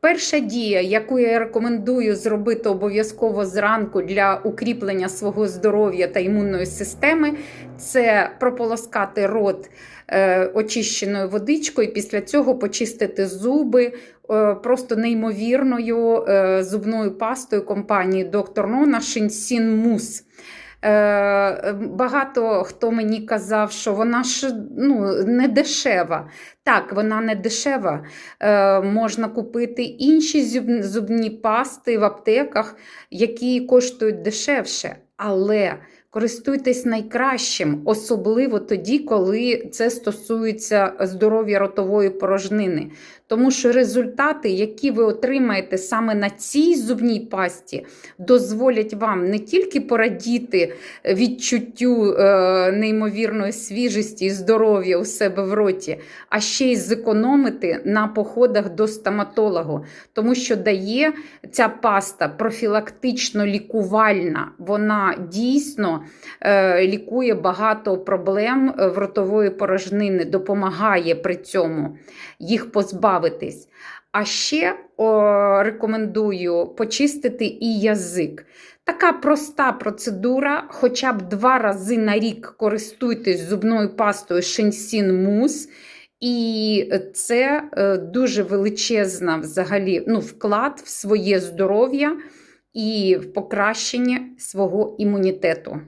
Перша дія, яку я рекомендую зробити обов'язково зранку для укріплення свого здоров'я та імунної системи, це прополоскати рот е, очищеною водичкою, після цього почистити зуби е, просто неймовірною е, зубною пастою компанії Доктор Нона Шинсін Мус. Е, Багато хто мені казав, що вона ж ну, не дешева. Так, вона не дешева. Е, Можна купити інші зубні пасти в аптеках, які коштують дешевше. Але користуйтесь найкращим, особливо тоді, коли це стосується здоров'я ротової порожнини. Тому що результати, які ви отримаєте саме на цій зубній пасті, дозволять вам не тільки порадіти відчуттю е, неймовірної свіжості і здоров'я у себе в роті, а ще й зекономити на походах до стоматологу, тому що дає ця паста профілактично лікувальна. Вона дійсно е, лікує багато проблем е, в ротової порожнини, допомагає при цьому їх позбавитись. А ще о, рекомендую почистити і язик. Така проста процедура, хоча б два рази на рік користуйтесь зубною пастою Шенсін Мус. І це е, дуже величезна взагалі ну, вклад в своє здоров'я і в покращення свого імунітету.